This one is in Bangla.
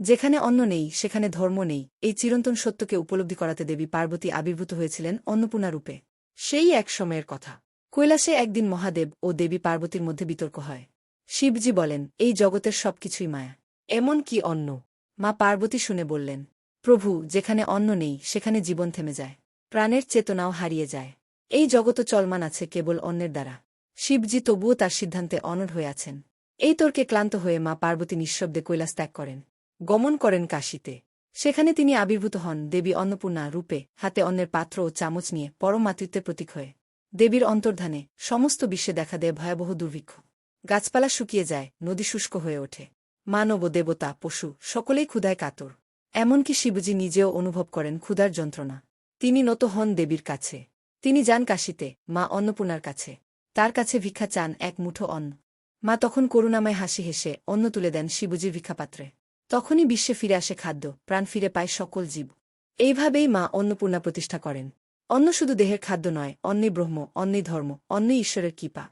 যেখানে অন্ন নেই, সেখানে ধর্ম নেই। এই চিরন্তন সত্যকে উপলব্ধি করাতে দেবী পার্বতী আবির্ভূত হয়েছিলেন অন্নপূর্ণা রূপে। সেই এক সময়ের কথা। কৈলাসে একদিন মহাদেব ও দেবী পার্বতীর মধ্যে বিতর্ক হয়। শিবজি বলেন, এই জগতের সবকিছুই মায়া। এমন কি অন্ন? মা পার্বতী শুনে বললেন, প্রভু, যেখানে অন্ন নেই, সেখানে জীবন থেমে যায়। প্রাণের চেতনাও হারিয়ে যায়। এই জগৎ চলমান আছে কেবল অন্যের দ্বারা। শিবজি তবুও তার সিদ্ধান্তে অনড় হয়ে আছেন। এই তর্কে ক্লান্ত হয়ে মা পার্বতী নিঃশব্দে কৈলাস ত্যাগ করেন। গমন করেন কাশীতে। সেখানে তিনি আবির্ভূত হন দেবী অন্নপূর্ণা রূপে, হাতে অন্যের পাত্র ও চামচ নিয়ে পরম মাতৃত্বের প্রতীক হয়ে। দেবীর অন্তর্ধানে সমস্ত বিশ্বে দেখা দেয় ভয়াবহ দুর্ভিক্ষ। গাছপালা শুকিয়ে যায়, নদী শুষ্ক হয়ে ওঠে। মানব ও দেবতা, পশু, সকলেই ক্ষুধায় কাতর। এমনকি শিবজি নিজেও অনুভব করেন ক্ষুধার যন্ত্রণা। তিনি নত হন দেবীর কাছে। তিনি যান কাশিতে, মা অন্নপূর্ণার কাছে। তার কাছে ভিক্ষা চান এক মুঠো অন্ন। মা তখন করুণাময় হাসি হেসে অন্ন তুলে দেন শিবজির ভিক্ষাপাত্রে। তখনই বিশ্বে ফিরে আসে খাদ্য, প্রাণ ফিরে পায় সকল জীব। এইভাবেই মা অন্নপূর্ণা প্রতিষ্ঠা করেন। অন্ন শুধু দেহের খাদ্য নয় অন্নে ব্রহ্ম অন্নে ধর্ম অন্নে ঈশ্বরের কৃপা।